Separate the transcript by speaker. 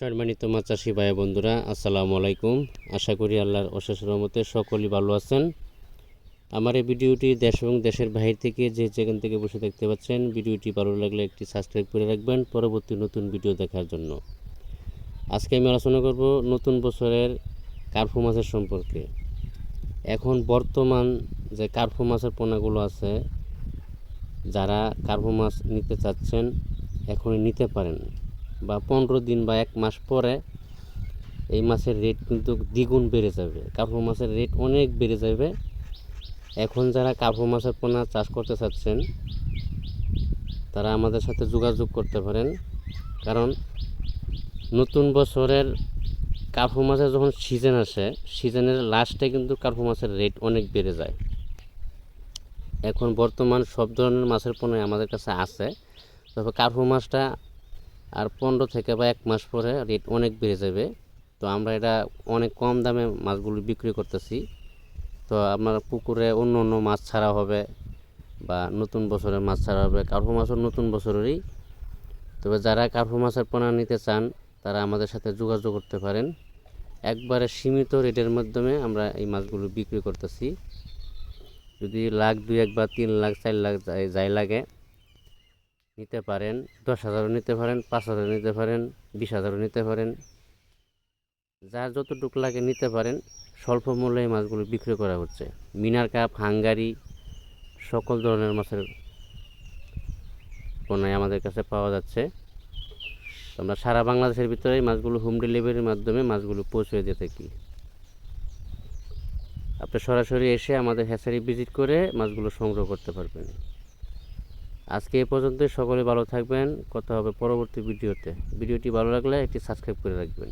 Speaker 1: সম্মানিত মাছ চাষি ভাই বন্ধুরা, আসসালামু আলাইকুম। আশা করি আল্লাহর অশেষ রহমতে সকলেই ভালো আছেন। আমার এই ভিডিওটি দেশ এবং দেশের বাহির থেকে যে যেখান থেকে বসে দেখতে পাচ্ছেন, ভিডিওটি ভালো লাগলে একটি সাবস্ক্রাইব করে রাখবেন পরবর্তী নতুন ভিডিও দেখার জন্য। আজকে আমি আলোচনা করব নতুন বছরের কার্ফু মাছের সম্পর্কে। এখন বর্তমান যে কার্ফু মাছের পোনাগুলো আছে, যারা কার্ফু মাছ নিতে চাচ্ছেন, এখনই নিতে পারেন। বা পনেরো দিন বা এক মাস পরে এই মাছের রেট কিন্তু দ্বিগুণ বেড়ে যাবে। কার্পু মাছের রেট অনেক বেড়ে যাবে। এখন যারা কার্পু মাছের পোনা চাষ করতে চাচ্ছেন, তারা আমাদের সাথে যোগাযোগ করতে পারেন। কারণ নতুন বছরের কার্পু মাছের যখন সিজন আসে সিজনের লাস্টে কিন্তু কার্পু মাছের রেট অনেক বেড়ে যায়। এখন বর্তমান সব ধরনের মাছের পোনাই আমাদের কাছে আছে। তবে কার্পু মাছটা আর পনেরো থেকে বা এক মাস পরে রেট অনেক বেড়ে যাবে। তো আমরা এটা অনেক কম দামে মাছগুলো বিক্রি করতেছি। তো আপনার পুকুরে অন্য অন্য মাছ ছাড়া হবে বা নতুন বছরের মাছ ছাড়া হবে, কার্পু মাছও নতুন বছরেরই। তবে যারা কার্পু মাছের পোনা নিতে চান, তারা আমাদের সাথে যোগাযোগ করতে পারেন। একবারে সীমিত রেটের মাধ্যমে আমরা এই মাছগুলো বিক্রি করতেছি। যদি লাখ দুই এক বা তিন লাখ, চার লাখ যাই লাগে নিতে পারেন, দশ হাজারও নিতে পারেন, পাঁচ হাজারও নিতে পারেন, বিশ হাজারও নিতে পারেন। যার যতটুকু লাগে নিতে পারেন, স্বল্প মূল্যে মাছগুলো বিক্রি করা হচ্ছে। মিনার কাপ, হাঙ্গারি, সকল ধরনের মাছের পোনায় আমাদের কাছে পাওয়া যাচ্ছে। আমরা সারা বাংলাদেশের ভিতরে মাছগুলো হোম ডেলিভারির মাধ্যমে মাছগুলো পৌঁছে দিয়ে থাকি। আপনি সরাসরি এসে আমাদের হ্যাচারি ভিজিট করে মাছগুলো সংগ্রহ করতে পারবেন। আজকে এ পর্যন্ত সকলে ভালো থাকবেন। কথা হবে পরবর্তী ভিডিওতে। ভিডিওটি ভালো লাগলে একটি সাবস্ক্রাইব করে রাখবেন।